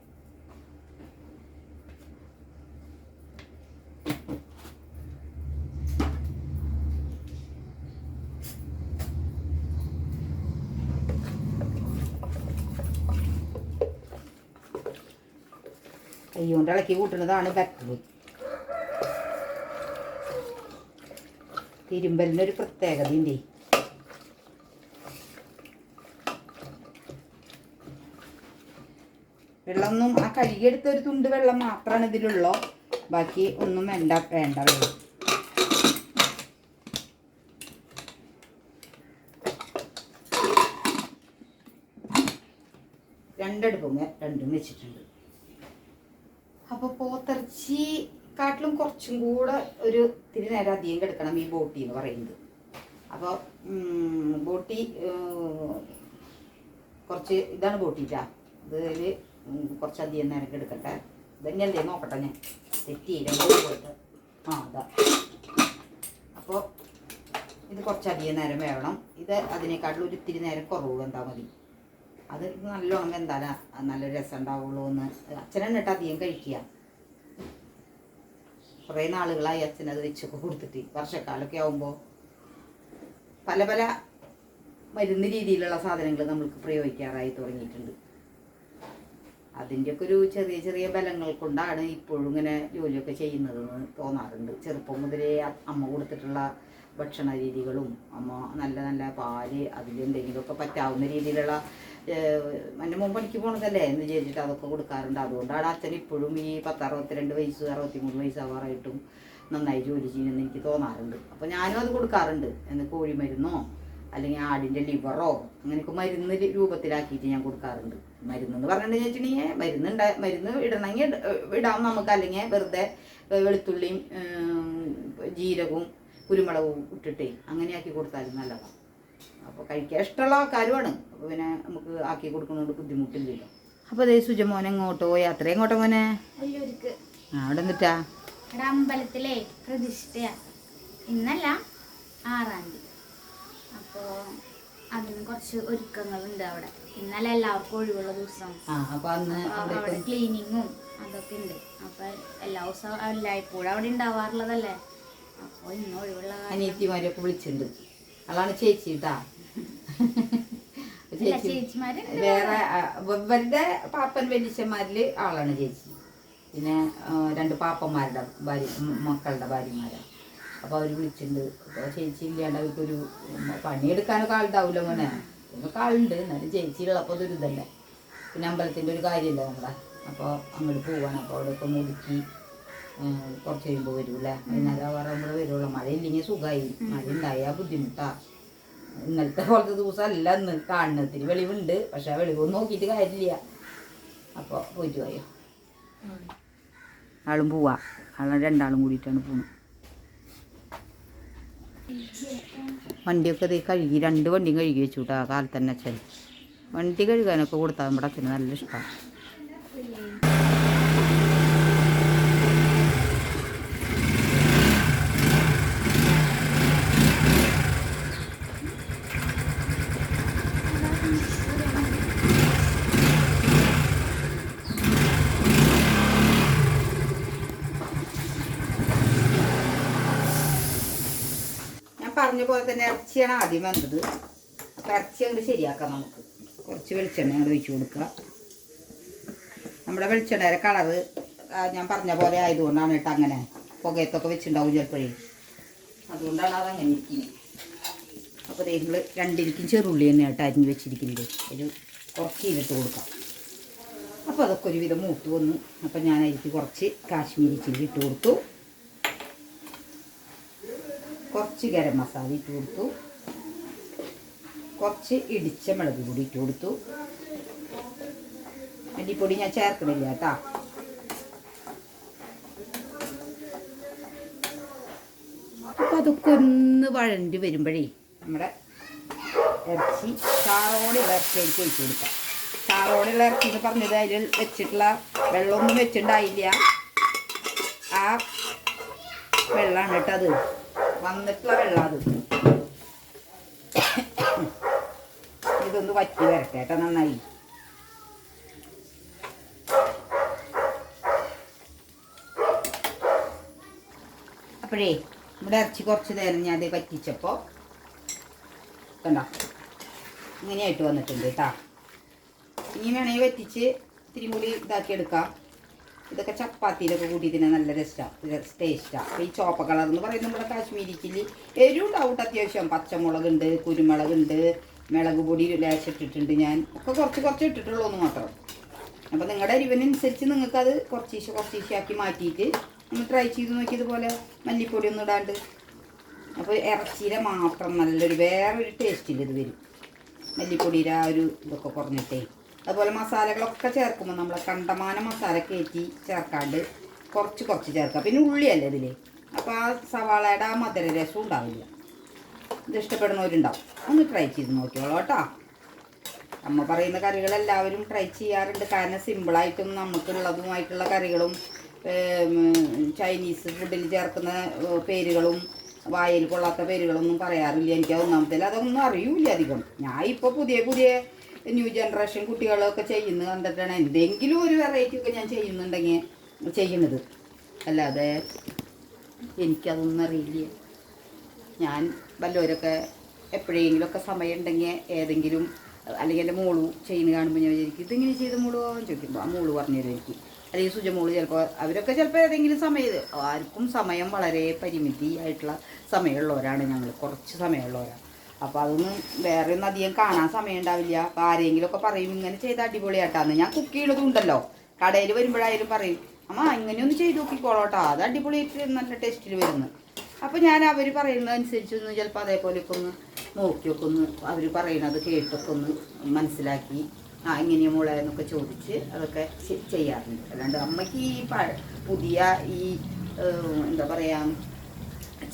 കൈ കൊണ്ട് ഇളക്കി കൂട്ടുന്നതാണ് ബെറ്റർ തിരുമ്പലിനൊരു പ്രത്യേകതയുണ്ട് വെള്ളമൊന്നും ആ കഴുകിയെടുത്ത ഒരു തുണ്ട് വെള്ളം മാത്രമാണ് ഇതിലുള്ളൂ. ബാക്കി ഒന്നും വേണ്ട വേണ്ട വെള്ളം രണ്ടും വെച്ചിട്ടുണ്ട്. അപ്പോൾ പോത്തിറച്ചി കാട്ടിലും കുറച്ചും കൂടെ ഒരു ഇത്തിരി നേരം അധികം കിടക്കണം ഈ ബോട്ടി എന്ന് പറയുന്നത്. അപ്പോൾ ബോട്ടി കുറച്ച് ഇതാണ് ബോട്ടിട്ടാ. ഇതിൽ കുറച്ചധികം നേരം എടുക്കട്ടെ? ഇതന്നെയല്ലേ നോക്കട്ടെ ഞാൻ. തെറ്റിയില്ല? പോയിട്ട്. ആ അതാ. അപ്പോൾ ഇത് കുറച്ചധികം നേരം വേവണം. ഇത് അതിനേക്കാട്ടിലും ഒരു ഇത്തിരി നേരം കുറവ് മതി? അത് നല്ലോണം വെന്താലാ നല്ല രസം ഉണ്ടാവുള്ളൂ എന്ന് അച്ഛനെന്നിട്ട് അധികം കഴിക്കുക. കുറേ നാളുകളായി അച്ഛനത് വെച്ചൊക്കെ കൊടുത്തിട്ട് വർഷക്കാലമൊക്കെ ആവുമ്പോൾ പല പല മരുന്ന് രീതിയിലുള്ള സാധനങ്ങൾ നമ്മൾക്ക് പ്രയോഗിക്കാറായി തുടങ്ങിയിട്ടുണ്ട്. അതിന്റെയൊക്കെ ഒരു ചെറിയ ചെറിയ ബലങ്ങൾ കൊണ്ടാണ് ഇപ്പോഴും ഇങ്ങനെ ജോലിയൊക്കെ ചെയ്യുന്നതെന്ന് തോന്നാറുണ്ട്. ചെറുപ്പം മുതലേ അമ്മ കൊടുത്തിട്ടുള്ള ഭക്ഷണ രീതികളും അമ്മ നല്ല നല്ല പാൽ അതിലെന്തെങ്കിലുമൊക്കെ പറ്റാവുന്ന രീതിയിലുള്ള എന്റെ മുമ്പ് പണിക്ക് പോണതല്ലേ എന്ന് വിചാരിച്ചിട്ട് അതൊക്കെ കൊടുക്കാറുണ്ട്. അതുകൊണ്ടാണ് അച്ഛൻ ഇപ്പോഴും ഈ പത്ത് അറുപത്തിരണ്ട് വയസ്സ് അറുപത്തിമൂന്ന് വയസ്സാവാറായിട്ടും നന്നായി ജോലി ചെയ്യുമെന്ന് എനിക്ക് തോന്നാറുണ്ട്. അപ്പോൾ ഞാനും അത് കൊടുക്കാറുണ്ട്. എന്ന് കോഴി മരുന്നോ അല്ലെങ്കിൽ ആടിന്റെ ലിവറോ അങ്ങനെയൊക്കെ മരുന്ന് രൂപത്തിലാക്കിയിട്ട് ഞാൻ കൊടുക്കാറുണ്ട്. മരുന്ന് എന്ന് പറഞ്ഞിട്ട് വെച്ചിട്ടുണ്ടെങ്കിൽ മരുന്ന് ഉണ്ടാ മരുന്ന് ഇടണമെങ്കിൽ ഇടാം നമുക്ക്. അല്ലെങ്കിൽ വെറുതെ വെളുത്തുള്ളിയും ജീരകവും കുരുമുളകും ഇട്ടിട്ടേ അങ്ങനെയാക്കി കൊടുത്താലും നല്ലതാണ് അപ്പോൾ കഴിക്കാൻ ഇഷ്ടമുള്ള ആൾക്കാരുമാണ്. അപ്പോൾ പിന്നെ നമുക്ക് ആക്കി കൊടുക്കുന്നതുകൊണ്ട് ബുദ്ധിമുട്ടില്ലല്ലോ. അപ്പോൾ അതേ സുജമോൻ എങ്ങോട്ടോ? യാത്ര എങ്ങോട്ടോ മോനെ? ആ അവിടെ എന്നിട്ടാ അമ്പലത്തിലെ പ്രതിഷ്ഠയാ. ഇന്നല്ല അതിന് കുറച്ച് ഒരുക്കങ്ങളുണ്ട് അവിടെ. ഇന്നലെ എല്ലാവർക്കും ഒഴിവുള്ള ദിവസം. ആ അപ്പോൾ അന്ന് അവിടെ ക്ലീനിങ്ങും അതൊക്കെ ഉണ്ട്. അപ്പൊ എല്ലാ ദിവസവും എല്ലായ്പ്പോഴും അവിടെ ഉണ്ടാവാറുള്ളതല്ലേ? അപ്പൊ ഇന്ന് ഒഴിവുള്ള അനിയത്തിമാരെയൊക്കെ വിളിച്ചിട്ടുണ്ട്. അതാണ് ചേച്ചി കേട്ടാ അല്ല, വേറെ ഇവരുടെ പാപ്പൻ വെല്ലിച്ചന്മാരിൽ ആളാണ് ചേച്ചി. പിന്നെ രണ്ട് പാപ്പന്മാരുടെ ഭാര്യ മക്കളുടെ ഭാര്യമാരാണ് അപ്പോൾ അവർ വിളിച്ചിട്ടുണ്ട്. അപ്പോൾ ചേച്ചി ഇല്ലാണ്ട് അവർക്കൊരു പണിയെടുക്കാനൊക്കെ ആളുണ്ടാവില്ല മോനെ? നമുക്ക് ആളുണ്ട്. എന്നാലും ചേച്ചി ഉള്ളപ്പോൾ അതൊരു ഇതല്ലേ. പിന്നെ അമ്പലത്തിന്റെ ഒരു കാര്യമില്ല നമ്മുടെ അപ്പോൾ അങ്ങോട്ട് പോവാണ്. അപ്പോൾ അവിടെ ഇപ്പൊ മുടുക്കി കുറച്ച് കഴിയുമ്പോൾ വരൂല്ലേ? വൈകുന്നേരം ആവാറാകുമ്പോൾ വരുള്ളൂ. മഴ ഇല്ലെങ്കിൽ സുഖമായി മഴ ഉണ്ടായാൽ ബുദ്ധിമുട്ടാ. ഇന്നലത്തെ പോലത്തെ ദിവസം അല്ല ഇന്ന്. കാണുന്നത്തിന് വെളിവുണ്ട്. പക്ഷെ ആ വെളിവൊന്നും നോക്കിയിട്ട് കാര്യമില്ല. അപ്പോൾ പോയിട്ട് പോയോ ആളും പോവാ. ആളും രണ്ടാളും കൂടിയിട്ടാണ് പോകുന്നത് വണ്ടിയൊക്കെ ഇത് കഴുകി രണ്ട് വണ്ടിയും കഴുകി വെച്ചു കേട്ടോ കാലത്ത് തന്നെ അച്ഛൻ. വണ്ടി കഴുകാനൊക്കെ കൊടുത്താൽ നമ്മുടെ അച്ഛന് നല്ല ഇഷ്ടമാണ് ഞാൻ പറഞ്ഞ പോലെ തന്നെ ഇറച്ചിയാണ് ആദ്യം വന്നത് അപ്പോൾ ഇറച്ചി അങ്ങോട്ട് ശരിയാക്കാം നമുക്ക്. കുറച്ച് വെളിച്ചെണ്ണ അങ്ങോട്ട് ഒഴിച്ചു കൊടുക്കുക. നമ്മുടെ വെളിച്ചെണ്ണയുടെ കളറ് ഞാൻ പറഞ്ഞ പോലെ ആയതുകൊണ്ടാണ് കേട്ടോ അങ്ങനെ. പുകയത്തൊക്കെ വെച്ചിട്ടുണ്ടാവും ചിലപ്പോഴേ. അതുകൊണ്ടാണ് അതങ്ങനെ ഇരിക്കുന്നത് അപ്പോൾ നിങ്ങൾ രണ്ടിരിക്കും ചെറുള്ളി തന്നെ കേട്ടോ അരിഞ്ഞ് വെച്ചിരിക്കുന്നത്. ഒരു കുറച്ച് ഇതിട്ട് കൊടുക്കാം. അപ്പോൾ അതൊക്കെ ഒരുവിധം മൂത്ത് വന്നു. അപ്പോൾ ഞാൻ അരിക്ക് കുറച്ച് കാശ്മീരി ചില്ലി ഇട്ട് കൊടുത്തു. കുറച്ച് ഗരം മസാല ഇട്ട് കൊടുത്തു. കുറച്ച് ഇടിച്ച മുളക് പൊടി ഇട്ട് കൊടുത്തു. മല്ലിപ്പൊടി ഞാൻ ചേർക്കണില്ല കേട്ടാ. അപ്പം അതൊക്കെ ഒന്ന് വഴണ്ടി വരുമ്പോഴേ നമ്മുടെ ഇറച്ചി ചാറോടെയുള്ള ഇറച്ചിയിലേക്ക് ഒഴിച്ച് കൊടുക്കാം. ചാറോടെയുള്ള ഇറച്ചി എന്ന് പറഞ്ഞത് അതിൽ വെച്ചിട്ടുള്ള വെള്ളമൊന്നും വെച്ചിട്ടുണ്ടായില്ല. ആ വെള്ളമാണ് കേട്ടോ അത്. വന്നിട്ടുള്ള വെള്ളം അത്. ഇതൊന്ന് വറ്റി വരട്ടെ കേട്ടോ നന്നായി. അപ്പോഴേ ഇവിടെ ഇറച്ചി കുറച്ച് നേരം ഞാൻ അത് വറ്റിച്ചപ്പോൾ കണ്ടോ? ഇങ്ങനെയായിട്ട് വന്നിട്ടുണ്ട് കേട്ടോ. ഇനി വേണമെങ്കിൽ വറ്റിച്ച് ഇത്തിരി കൂടി ഇതാക്കി എടുക്കാം ഇതൊക്കെ ചപ്പാത്തിയിലൊക്കെ കൂട്ടി തിന്നാൻ നല്ല രസമാണ് ടേസ്റ്റാണ് ഈ ചോപ്പ കളർ എന്ന് പറയുന്നത് നമ്മുടെ കാശ്മീരി ചില്ലി എരിവും ഉണ്ടാവും അത്യാവശ്യം. പച്ചമുളകുണ്ട് കുരുമുളകുണ്ട് മുളക് പൊടി ലേശം ഇട്ടിട്ടുണ്ട് ഞാൻ. ഒക്കെ കുറച്ച് കുറച്ച് ഇട്ടിട്ടുള്ളൂ എന്ന് മാത്രം. അപ്പോൾ നിങ്ങളുടെ അരിവിനനുസരിച്ച് നിങ്ങൾക്കത് കുറച്ചീശ ആക്കി മാറ്റിയിട്ട് ഒന്ന് ട്രൈ ചെയ്ത് നോക്കിയതുപോലെ മല്ലിപ്പൊടി ഒന്നും ഇടാണ്ട്. അപ്പോൾ ഇറച്ചിയിലെ മാത്രം നല്ലൊരു വേറൊരു ടേസ്റ്റിൽ ഇത് വരും. മല്ലിപ്പൊടിയുടെ ആ ഒരു ഇതൊക്കെ കുറഞ്ഞിട്ടേ. അതുപോലെ മസാലകളൊക്കെ ചേർക്കുമ്പോൾ നമ്മൾ കണ്ടമാന മസാല കയറ്റി ചേർക്കാണ്ട് കുറച്ച് കുറച്ച് ചേർക്കുക. പിന്നെ ഉള്ളിയല്ലേ ഇതിൽ അപ്പോൾ ആ സവാളയുടെ ആ മധുര രസം ഉണ്ടാവില്ല. ഇത് ഇഷ്ടപ്പെടുന്നവരുണ്ടാവും. ഒന്ന് ട്രൈ ചെയ്ത് നോക്കിയോളൂ കേട്ടോ. അമ്മ പറയുന്ന കറികൾ എല്ലാവരും ട്രൈ ചെയ്യാറുണ്ട്. കാരണം സിമ്പിളായിട്ടും നമുക്കുള്ളതുമായിട്ടുള്ള കറികളും ചൈനീസ് ഫുഡിൽ ചേർക്കുന്ന പേരുകളും വായിൽ കൊള്ളാത്ത പേരുകളൊന്നും പറയാറില്ല. എനിക്ക് ഒന്നാമത്തേൽ അതൊന്നും അറിയൂല അധികം. ഞാൻ ഇപ്പോൾ പുതിയ പുതിയ ന്യൂ ജനറേഷൻ കുട്ടികളൊക്കെ ചെയ്യുന്നത് കണ്ടിട്ടാണ്. എന്തെങ്കിലും ഒരു വെറൈറ്റി ഒക്കെ ഞാൻ ചെയ്യുന്നുണ്ടെങ്കിൽ ചെയ്യുന്നത്. അല്ലാതെ എനിക്കതൊന്നും അറിയില്ല. ഞാൻ വല്ലവരൊക്കെ എപ്പോഴെങ്കിലുമൊക്കെ സമയം ഉണ്ടെങ്കിൽ ഏതെങ്കിലും അല്ലെങ്കിൽ എന്റെ മോളു ചെയ്യുന്ന കാണുമ്പോൾ ഞാൻ വിചാരിക്കും ഇതിങ്ങനെ ചെയ്ത് മോൾ പോകാൻ ചോദിക്കുമ്പോൾ ആ മോൾ പറഞ്ഞു തരും എനിക്ക്. അല്ലെങ്കിൽ സുജ മോൾ ചിലപ്പോൾ അവരൊക്കെ ചിലപ്പോൾ ഏതെങ്കിലും സമയത്ത് ആർക്കും സമയം വളരെ പരിമിതി ആയിട്ടുള്ള സമയമുള്ളവരാണ് ഞങ്ങൾ. കുറച്ച് സമയമുള്ളവരാണ്. അപ്പോൾ അതൊന്നും വേറെ ഒന്നും അധികം കാണാൻ സമയം ഉണ്ടാവില്ല അപ്പോൾ ആരെങ്കിലുമൊക്കെ പറയും ഇങ്ങനെ ചെയ്ത് അടിപൊളിയായിട്ടാന്ന് ഞാൻ കുക്ക് ചെയ്യണതും ഉണ്ടല്ലോ. കടയിൽ വരുമ്പോഴായാലും പറയും അമ്മ ഇങ്ങനെയൊന്ന് ചെയ്ത് നോക്കിക്കോളോട്ടോ. അത് അടിപൊളിയായിട്ട് നല്ല ടേസ്റ്റിൽ വരുന്നു. അപ്പോൾ ഞാൻ അവർ പറയുന്നതനുസരിച്ചൊന്ന് ചിലപ്പോൾ അതേപോലെയൊക്കെ ഒന്ന് നോക്കിയൊക്കെ ഒന്ന് അവർ പറയുന്നത് കേട്ടൊക്കെ ഒന്ന് മനസ്സിലാക്കി. ആ ഇങ്ങനെയാ മോളെ? എന്നൊക്കെ ചോദിച്ച് അതൊക്കെ ചെയ്യാറുണ്ട്. അല്ലാണ്ട് അമ്മയ്ക്ക് ഈ പുതിയ ഈ എന്താ പറയുക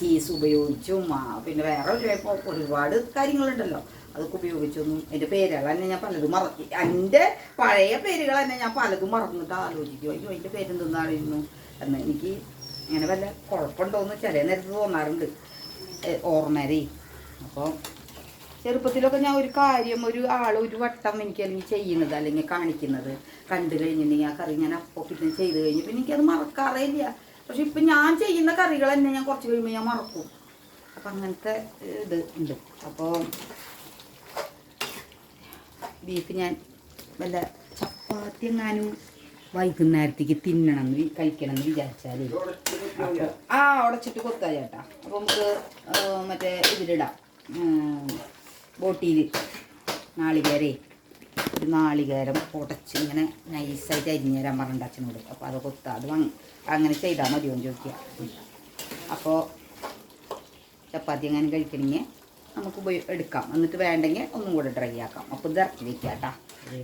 ചീസ് ഉപയോഗിച്ചും പിന്നെ വേറെ ഒരു ഇപ്പൊ ഒരുപാട് കാര്യങ്ങളുണ്ടല്ലോ. അതൊക്കെ ഉപയോഗിച്ചൊന്നും എന്റെ പേരുകൾ തന്നെ ഞാൻ പലതും മറ എന്റെ പഴയ പേരുകൾ തന്നെ ഞാൻ പലതും മറന്നിട്ട് ആലോചിക്കും. അയ്യോ എന്റെ പേരെന്തെന്നായിരുന്നു എന്ന് എനിക്ക് അങ്ങനെ വല്ല കുഴപ്പമുണ്ടോയെന്ന് ചില നേരത്ത് തോന്നാറുണ്ട്. ഓർമ്മരേ അപ്പോൾ ചെറുപ്പത്തിലൊക്കെ ഞാൻ ഒരു കാര്യം ഒരു ആൾ ഒരു വട്ടം എനിക്ക് അല്ലെങ്കിൽ ചെയ്യുന്നത് അല്ലെങ്കിൽ കാണിക്കുന്നത് കണ്ടു കഴിഞ്ഞിട്ടുണ്ടെങ്കിൽ ആ കറി ഞാൻ അപ്പോൾ പിന്നെ ചെയ്ത് കഴിഞ്ഞ് പിന്നെ എനിക്കത് മറക്കാറേ ഇല്ല. പക്ഷെ ഇപ്പം ഞാൻ ചെയ്യുന്ന കറികൾ തന്നെ ഞാൻ കുറച്ച് കഴിയുമ്പോൾ ഞാൻ മറക്കും. അപ്പം അങ്ങനത്തെ ഇത് ഉണ്ട്. അപ്പോൾ ബീഫ് ഞാൻ വല്ല ചപ്പാത്തി എങ്ങാനും വൈകുന്നേരത്തേക്ക് തിന്നണം എന്ന് കഴിക്കണം എന്ന് വിചാരിച്ചാൽ ആ ഉടച്ചിട്ട് കൊത്താ ചേട്ടാ അപ്പോൾ നമുക്ക് മറ്റേ ഇതിലിടാം. ബോട്ടിയിൽ നാളികേരേ. ഒരു നാളികേരം ഉടച്ച് ഇങ്ങനെ നൈസായിട്ട് അരിഞ്ഞു തരാൻ പറഞ്ഞിട്ട് അച്ഛനോട് അപ്പോൾ അത് കൊത്ത അത് അങ്ങനെ ചെയ്താൽ മതിയോ എന്ന് ചോദിക്കുക. അപ്പോൾ ചപ്പാത്തി എങ്ങനെ കഴിക്കണമെങ്കിൽ നമുക്ക് ഉപയോഗ എടുക്കാം. എന്നിട്ട് വേണ്ടെങ്കിൽ ഒന്നും കൂടെ ഡ്രൈ ആക്കാം. അപ്പോൾ ഇത് ഇറക്കി വെക്കാം കേട്ടാ.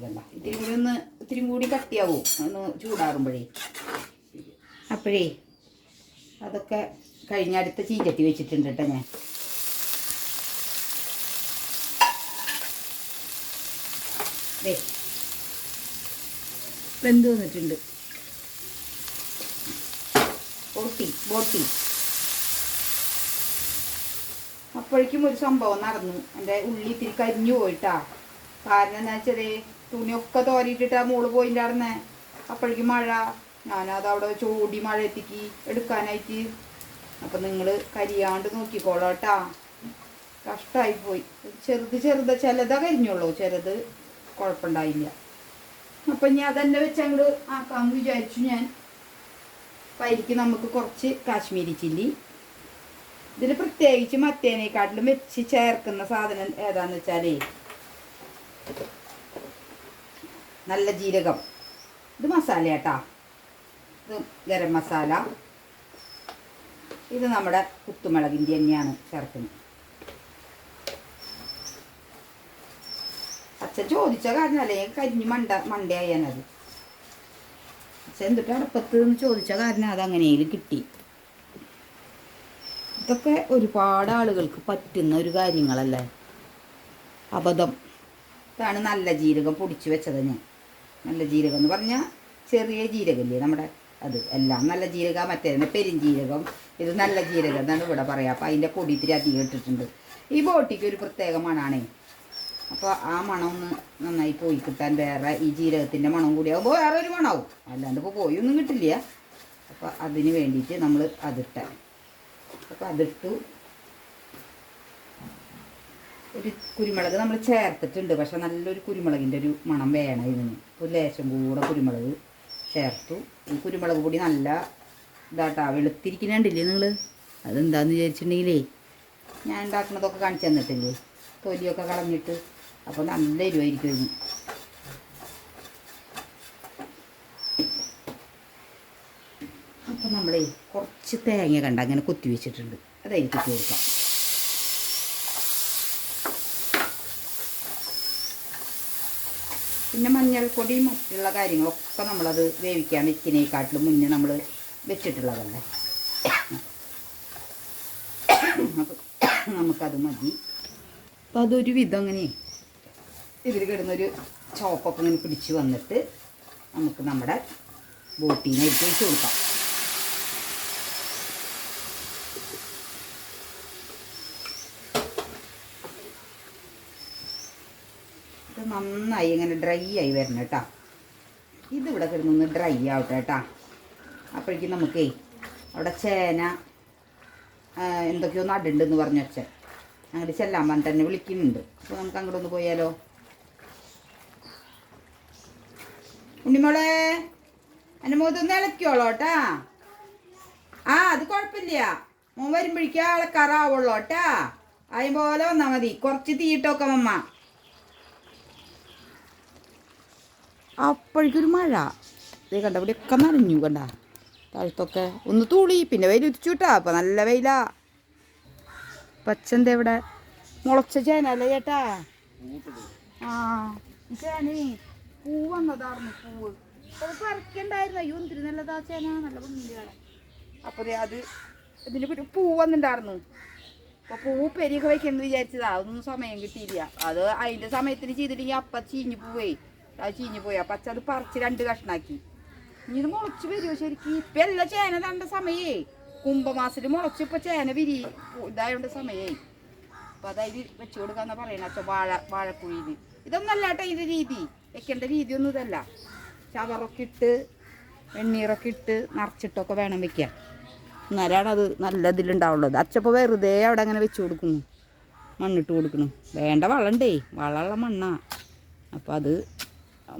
വേണ്ട ഇത്തിരി കൂടി ഒന്ന് ഇത്തിരി കൂടി കട്ടിയാവും. ഒന്ന് ചൂടാറുമ്പോഴേ. അപ്പോഴേ അതൊക്കെ കഴിഞ്ഞ അടുത്ത ചീച്ചട്ടി വെച്ചിട്ടുണ്ട് കേട്ടോ ഞാൻ. ദേ. വെന്ത് വന്നിട്ടുണ്ട്? ബോട്ടി ബോട്ടി അപ്പോഴേക്കും ഒരു സംഭവം നടന്നു. എന്റെ ഉള്ളി ഇത്തിരി കരിഞ്ഞു പോയിട്ടാ. കാരണം എന്താ വെച്ചാൽ തുണിയൊക്കെ തോരിയിട്ടിട്ട് ആ മോൾ പോയിട്ടാർന്നെ അപ്പോഴേക്കും മഴ. ഞാനത് അവിടെ ചൂടി മഴ എത്തിക്ക് എടുക്കാനായിട്ട്. അപ്പം നിങ്ങൾ കരിയാണ്ട് നോക്കിക്കോളാം കേട്ടാ കഷ്ടമായിപ്പോയി ചെറുത് ചെറുത് ചിലതാ കരിഞ്ഞുള്ളൂ. ചിലത് കുഴപ്പമുണ്ടായില്ല. അപ്പം ഇനി അതന്നെ വെച്ച് അങ്ങോട്ട് ആക്കാമെന്ന് വിചാരിച്ചു ഞാൻ. പരിക്ക് നമുക്ക് കുറച്ച് കാശ്മീരി ചില്ലി. ഇതിൽ പ്രത്യേകിച്ച് മത്തേനേക്കാട്ടിലും വെച്ച് ചേർക്കുന്ന സാധനം ഏതാന്ന് വെച്ചാലേ നല്ല ജീരകം. ഇത് മസാല കേട്ടാ ഇത് ഗരം മസാല. ഇത് നമ്മുടെ കുത്തുമുളകിന്റെ തന്നെയാണ് ചേർക്കുന്നത്. അച്ഛൻ ചോദിച്ച കാരണമല്ലേ കരിഞ്ഞ് മണ്ട മണ്ടയായത് അച്ഛൻ എന്തിട്ട് അടുപ്പത്ത് എന്ന് ചോദിച്ച കാരണം അത് അങ്ങനെയും കിട്ടി. ഇതൊക്കെ ഒരുപാട് ആളുകൾക്ക് പറ്റുന്ന ഒരു കാര്യങ്ങളല്ലേ? അബദ്ധം. ഇതാണ് നല്ല ജീരകം പൊടിച്ച് വെച്ചത് ഞാൻ. നല്ല ജീരകം എന്ന് പറഞ്ഞാൽ ചെറിയ ജീരകമില്ലേ നമ്മുടെ അത്. എല്ലാം നല്ല ജീരക മറ്റേ പെരിഞ്ജീരകം ഇത് നല്ല ജീരകം എന്നാണ് ഇവിടെ പറയുക അപ്പോൾ അതിന്റെ പൊടി ഇത്തിരി അധികം ഇട്ടിട്ടുണ്ട്. ഈ ബോട്ടിക്ക് ഒരു പ്രത്യേക മണാണേ. അപ്പോൾ ആ മണമൊന്ന് നന്നായി പോയി കിട്ടാൻ വേറെ ഈ ജീരകത്തിന്റെ മണം കൂടി ആകുമ്പോൾ വേറെ ഒരു മണമാവും അല്ലാണ്ട് ഇപ്പോൾ പോയൊന്നും കിട്ടില്ല. അപ്പോൾ അതിന് വേണ്ടിയിട്ട് നമ്മൾ അതിട്ട. അപ്പോൾ അതിട്ടു. ഒരു കുരുമുളക് നമ്മൾ ചേർത്തിട്ടുണ്ട്. പക്ഷെ നല്ലൊരു കുരുമുളകിന്റെ ഒരു മണം വേണം ഇതിന്. ഒരു ലേശം കൂടെ കുരുമുളക് ചേർത്തു. ഈ കുരുമുളക് പൊടി നല്ല ഇതാട്ടാ. വെളുത്തിരിക്കുന്നുണ്ടില്ലേ നിങ്ങൾ അതെന്താന്ന് വിചാരിച്ചിട്ടുണ്ടെങ്കിലേ ഞാൻ ഉണ്ടാക്കുന്നതൊക്കെ കാണിച്ചു തന്നിട്ടില്ലേ? തൊലിയൊക്കെ കളഞ്ഞിട്ട്. അപ്പോൾ നല്ല എരിവായിരിക്കും ഇതിന് അപ്പം നമ്മളേ കുറച്ച് തേങ്ങ കണ്ട അങ്ങനെ കുത്തി വെച്ചിട്ടുണ്ട്. അതായിരിക്കും കൊടുക്കാം പിന്നെ മഞ്ഞൾപ്പൊടിയും മറ്റുള്ള കാര്യങ്ങളൊക്കെ നമ്മളത് വേവിക്കാൻ വെക്കുന്നതിനെക്കാട്ടിലും മുന്നേ നമ്മൾ വെച്ചിട്ടുള്ളതല്ലേ? അപ്പം നമുക്കത് മതി. അപ്പം അതൊരു വിധം അങ്ങനെ ഇതിൽ കിടന്നൊരു ചോപ്പൊക്കെ ഇങ്ങനെ പിടിച്ച് വന്നിട്ട് നമുക്ക് നമ്മുടെ ബോട്ടീനായിട്ട് വെച്ച് കൊടുക്കാം. ഇത് നന്നായി ഇങ്ങനെ ഡ്രൈ ആയി വരണം കേട്ടോ. ഇതിവിടെ കിടന്നൊന്ന് ഡ്രൈ ആവട്ടെ കേട്ടോ. അപ്പോഴേക്കും നമുക്കേ അവിടെ ചേന എന്തൊക്കെയോ നടുണ്ടെന്ന് പറഞ്ഞു വെച്ചാൽ അങ്ങോട്ട് ചെല്ലാൻ പറഞ്ഞിട്ട് തന്നെ വിളിക്കുന്നുണ്ട്. അപ്പോൾ നമുക്ക് അങ്ങോട്ടൊന്ന് പോയാലോ? ഉണ്ണിമോളെ എന്റെ മുഖത്തൊന്ന് ഇളക്കിയോളോ കേട്ടാ. ആ അത് കുഴപ്പമില്ല. മോൻ വരുമ്പോഴേക്കും ഇളക്കാറാവുള്ളൂ കേട്ടാ. അതിന് പോലെ വന്നാൽ മതി. കുറച്ച് തീയിട്ടൊക്കെ മമ്മ അപ്പോഴേക്കൊരു മഴ. ഇത് കണ്ട ഇവിടെയൊക്കെ നനഞ്ഞു കണ്ട. താഴത്തൊക്കെ ഒന്ന് തൂളി പിന്നെ വെയിൽ ഉദിച്ചു കിട്ടാ. അപ്പം നല്ല വെയിലാ. പച്ചന്ത ഇവിടെ? മുളച്ച ചേനല്ലേ ചേട്ടാ? ആ ചേനേ. പൂ വന്നതായിരുന്നു പൂവ് അത് പറിക്കണ്ടായിരുന്നു. അയ്യോ എന്തിരി നല്ലതാ നല്ല ഭംഗിയാണ്. അത് ഇതിന് ഒരു പൂ വന്നിട്ടുണ്ടായിരുന്നു. അപ്പോൾ പൂ പെരുക വെക്കുന്നത് വിചാരിച്ചതാ. അതൊന്നും സമയം കിട്ടിയില്ല. അത് അതിന്റെ സമയത്തിന് ചെയ്തിട്ടെങ്കിൽ അപ്പ ചീഞ്ഞു പോവേ. അത് ചീഞ്ഞു പോയി. അപ്പം അച്ഛൻ അത് പറിച്ച് രണ്ട് കഷ്ണാക്കി. ഇനി ഇത് മുളച്ച് വരുമോ ശരിക്കും? ഇപ്പം എല്ലാ ചേന തണ്ട സമയേ. കുംഭമാസത്തിൽ മുളച്ച് ഇപ്പം ചേന വിരി ഇതായോണ്ട് സമയേ. അപ്പം അതായത് വെച്ചു കൊടുക്കാന്നാ പറയണ അച്ഛൻ വാഴ വാഴക്കുഴിയിൽ ഇതൊന്നല്ലാട്ടെ ഇതിന്റെ രീതി. വെക്കേണ്ട രീതിയൊന്നും ഇതല്ല. ചവറൊക്കെ ഇട്ട് വെണ്ണീറൊക്കെ ഇട്ട് നിറച്ചിട്ടൊക്കെ വേണം വെക്കാൻ. എന്നാലാണ് അത് നല്ല ഇതിലുണ്ടാവുള്ളത്. അച്ചപ്പോൾ വെറുതെ അവിടെ അങ്ങനെ വെച്ച് കൊടുക്കുന്നു. മണ്ണിട്ട് കൊടുക്കണം വേണ്ട വളണ്ടേ. വളമുള്ള മണ്ണാ. അപ്പോൾ അത്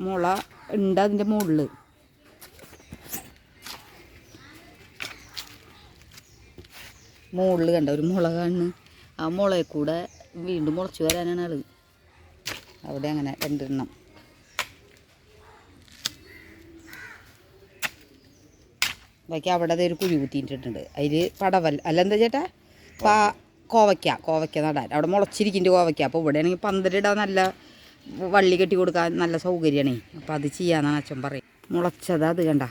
മുള ഉണ്ട് അതിന്റെ മുകളിൽ മുകളിൽ കണ്ട ഒരു മുള കാണുന്നു ആ മുളയിൽ കൂടെ വീണ്ടും മുളച്ച് വരാനാണ് ആൾ. അവിടെ അങ്ങനെ രണ്ടെണ്ണം. ബാക്കി അവിടെ ഒരു കുഴി കുത്തിയിട്ടുണ്ട് അതിൽ പടവൽ അല്ല എന്താ ചേട്ടാ? പാ കോവയ്ക്ക കോവയ്ക്ക നടാൻ. അവിടെ മുളച്ചിരിക്കുന്നുണ്ട് കോവയ്ക്ക. അപ്പോൾ ഇവിടെ ആണെങ്കിൽ പന്തലിടാൻ നല്ല വള്ളി കെട്ടി കൊടുക്കാൻ നല്ല സൗകര്യമാണേ. അപ്പോൾ അത് ചെയ്യാന്നാണ് അച്ഛൻ പറയും. മുളച്ചതാ അത് കണ്ട.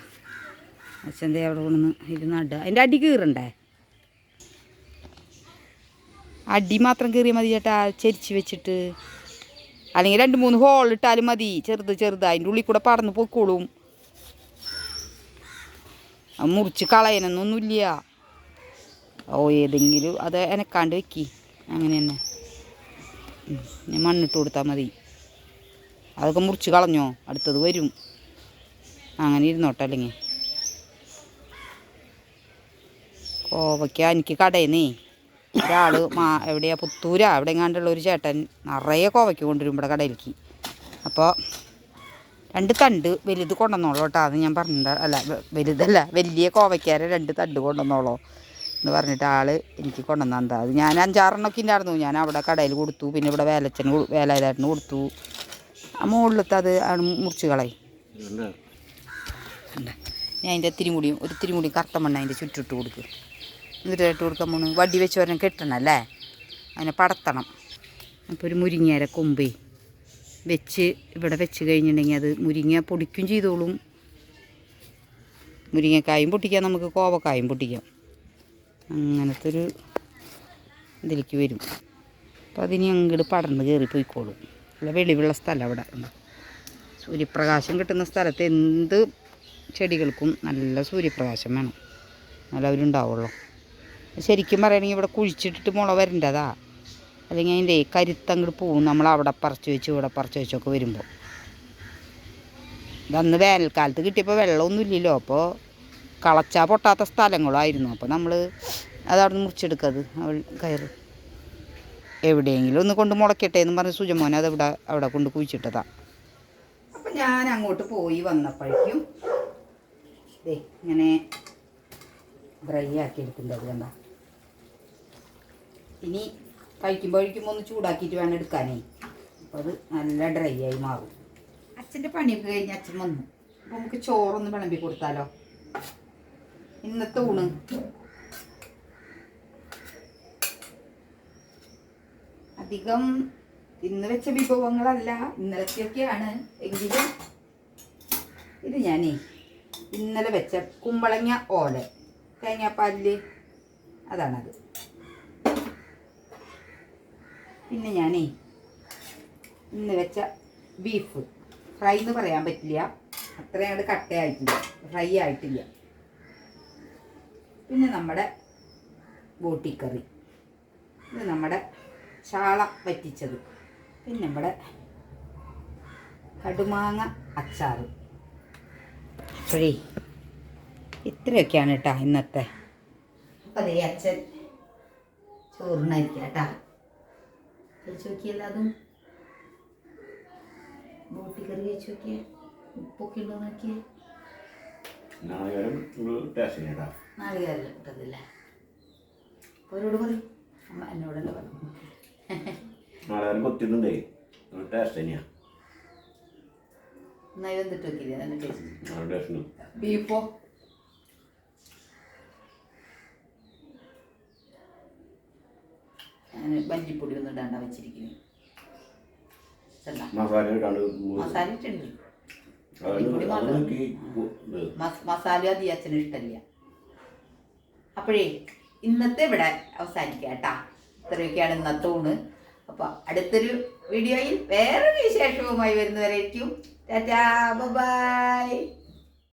അച്ഛന്റെ അവിടെ കൊണ്ടുവന്ന് ഇത് നടുക. അതിന്റെ അടി കീറണ്ടേ? അടി മാത്രം കീറിയാൽ മതി ചേട്ടാ. ചെരിച്ച് വെച്ചിട്ട്. അല്ലെങ്കിൽ രണ്ട് മൂന്ന് ഹോൾ ഇട്ടാലും മതി. ചെറുത് ചെറുത്. അതിന്റെ ഉള്ളിൽ കൂടെ പറന്ന് പൊയ്ക്കോളും. മുറിച്ച് കളയാനൊന്നുമില്ല ഓ ഏതെങ്കിലും അത് എനക്കാണ്ട് വെക്കി. അങ്ങനെ തന്നെ. ഞാൻ മണ്ണിട്ട് കൊടുത്താൽ മതി. അതൊക്കെ മുറിച്ച് കളഞ്ഞോ? അടുത്തത് വരും. അങ്ങനെ ഇരുന്നോട്ടെ അല്ലെങ്കിൽ കോവയ്ക്ക എനിക്ക് കടയിന്നേ ഒരാൾ മാ എവിടെയാ? പുത്തൂരാ. എവിടെ എങ്ങാണ്ടുള്ള ഒരു ചേട്ടൻ നിറയെ കോവയ്ക്ക കൊണ്ടുവരും ഇവിടെ കടയിലേക്ക്. അപ്പോൾ രണ്ട് തണ്ട് വലുത് കൊണ്ടുവന്നോളൂ കേട്ടോ. അത് ഞാൻ പറഞ്ഞിട്ട് അല്ല വലുതല്ല വലിയ കോവയ്ക്കാരെ രണ്ട് തണ്ട് കൊണ്ടുവന്നോളൂ എന്ന് പറഞ്ഞിട്ട് ആൾ എനിക്ക് കൊണ്ടുവന്നാ അത് ഞാൻ അഞ്ചാറെണ്ണമൊക്കെ ഉണ്ടായിരുന്നു. ഞാൻ അവിടെ കടയിൽ കൊടുത്തു. പിന്നെ ഇവിടെ വേലച്ചന് കൊ- വേലായുധേട്ടന് കൊടുത്തു. ആ മുകളിലത്തെ അത് മുറിച്ച് കളയും ഞാൻ അതിന്റെ ഒത്തിരി മുടിയും ഒരു മുടിയും കറുത്ത മണ്ണ അതിന്റെ ചുറ്റിട്ട് കൊടുക്കും. എന്നിട്ട് ഇട്ട് കൊടുക്കാൻ പോണു. വടി വെച്ച് വരണം കെട്ടണം അല്ലേ? അതിനെ പടത്തണം. അപ്പോൾ ഒരു മുരിങ്ങേര കൊമ്പേ. വെച്ച് ഇവിടെ വെച്ച് കഴിഞ്ഞിട്ടുണ്ടെങ്കിൽ അത് മുരിങ്ങ പൊടിക്കും ചെയ്തോളും. മുരിങ്ങക്കായും പൊട്ടിക്കാം നമുക്ക് കോവക്കായും പൊട്ടിക്കാം. അങ്ങനത്തെ ഒരു ഇതിലേക്ക് വരും. അപ്പോൾ അതിന് അങ്ങോട്ട് പടർന്ന് കയറി പോയിക്കോളും. നല്ല വെളിവുള്ള സ്ഥലം അവിടെ. സൂര്യപ്രകാശം കിട്ടുന്ന സ്ഥലത്ത് എന്ത് ചെടികൾക്കും നല്ല സൂര്യപ്രകാശം വേണം. നല്ല അവരുണ്ടാവുള്ളൂ. ശരിക്കും പറയുകയാണെങ്കിൽ ഇവിടെ കുഴിച്ചിട്ടിട്ട് മുള വരേണ്ടതാ. അല്ലെങ്കിൽ അതിന്റെ കരുത്തങ്ങോട്ട് പോവും നമ്മൾ അവിടെ പറിച്ച് വെച്ച് ഇവിടെ പറിച്ച് വെച്ചൊക്കെ വരുമ്പോൾ. ഇതന്ന് വേനൽക്കാലത്ത് കിട്ടിയപ്പോൾ വെള്ളമൊന്നും ഇല്ലല്ലോ. അപ്പോൾ കളച്ചാൽ പൊട്ടാത്ത സ്ഥലങ്ങളായിരുന്നു അപ്പോൾ നമ്മൾ അതവിടെ നിന്ന് മുറിച്ചെടുക്കത് അവൾ കയറ്. എവിടെയെങ്കിലും ഒന്ന് കൊണ്ട് മുളക്കട്ടെ എന്ന് പറഞ്ഞ് സുജമോനെ അത് ഇവിടെ അവിടെ കൊണ്ട് കുഴിച്ചിട്ടതാ. അപ്പം ഞാൻ അങ്ങോട്ട് പോയി വന്നപ്പോഴേക്കും ദേ ഇങ്ങനെ ഡ്രൈ ആക്കി എടുക്കേണ്ടത് കണ്ട. ഇനി കഴിക്കുമ്പോഴേക്കും ഒന്ന് ചൂടാക്കിയിട്ട് വേണം എടുക്കാനേ. അപ്പോൾ അത് നല്ല ഡ്രൈ ആയി മാറും. അച്ഛന്റെ പണിയൊക്കെ കഴിഞ്ഞ് അച്ഛൻ വന്നു. അപ്പോൾ നമുക്ക് ചോറൊന്ന് വിളമ്പി കൊടുത്താലോ? ഇന്നത്തെ ഊണ്. അധികം ഇന്ന് വെച്ച വിഭവങ്ങളല്ല ഇന്നലത്തെയൊക്കെയാണ്. എങ്കിലും ഇത് ഞാനേ ഇന്നലെ വെച്ച കുമ്പളങ്ങ ഓല തേങ്ങാപ്പാലിൽ അതാണത്. പിന്നെ ഞാനേ ഇന്ന് വെച്ച ബീഫ്. ഫ്രൈ എന്ന് പറയാൻ പറ്റില്ല. അത്രയും അങ്ങോട്ട് കട്ടയായിട്ടില്ല ഫ്രൈ ആയിട്ടില്ല. പിന്നെ നമ്മുടെ ബോട്ടിക്കറി ഇത് നമ്മുടെ ചാള വറ്റിച്ചത്. പിന്നെ നമ്മുടെ കടുമാങ്ങ അച്ചാറ്. അപ്പോഴേ ഇത്രയൊക്കെയാണ് കേട്ടോ ഇന്നത്തെ. അപ്പം അതേ അച്ഛൻ ചോറിനായിരിക്കാം കേട്ടാ കഴിച്ചു നോക്കിയല്ല അതും? ബോട്ടി കറി കഴിച്ചു നോക്കിയേ. ഉപ്പൊക്കെ ഉണ്ടോ നോക്കിയേ. നാളെ ഒരു ടേസ്റ്റ് ചെയ്യട്ടാ നാളികേരല്ല കിട്ടത്തില്ല അവരോട് പറയും. അമ്മ എന്നോടല്ല പറഞ്ഞു. നാളെ കൊത്തിട്ടുണ്ടേ. ടേസ്റ്റ് തന്നെയാ. നാളെ ടേസ്റ്റ് ബീഫോ? ഞാൻ ബഞ്ചിപ്പൊടി ഒന്നും ഇടാണ്ട വെച്ചിരിക്കുന്നു ചെന്നാ മസാല ഇട്ടാണ്ട് മസാല അധികം അച്ഛന് ഇഷ്ടമില്ല അപ്പോഴേ ഇന്നത്തെ ഇവിടെ അവസാനിക്കാം കേട്ടാ. ഇത്രയൊക്കെയാണ് ഇന്നത്തെ ഊണ്. അപ്പോൾ അടുത്തൊരു വീഡിയോയിൽ വേറൊരു വിശേഷവുമായി വരുന്നവരേക്കും ടാറ്റാ ബൈ.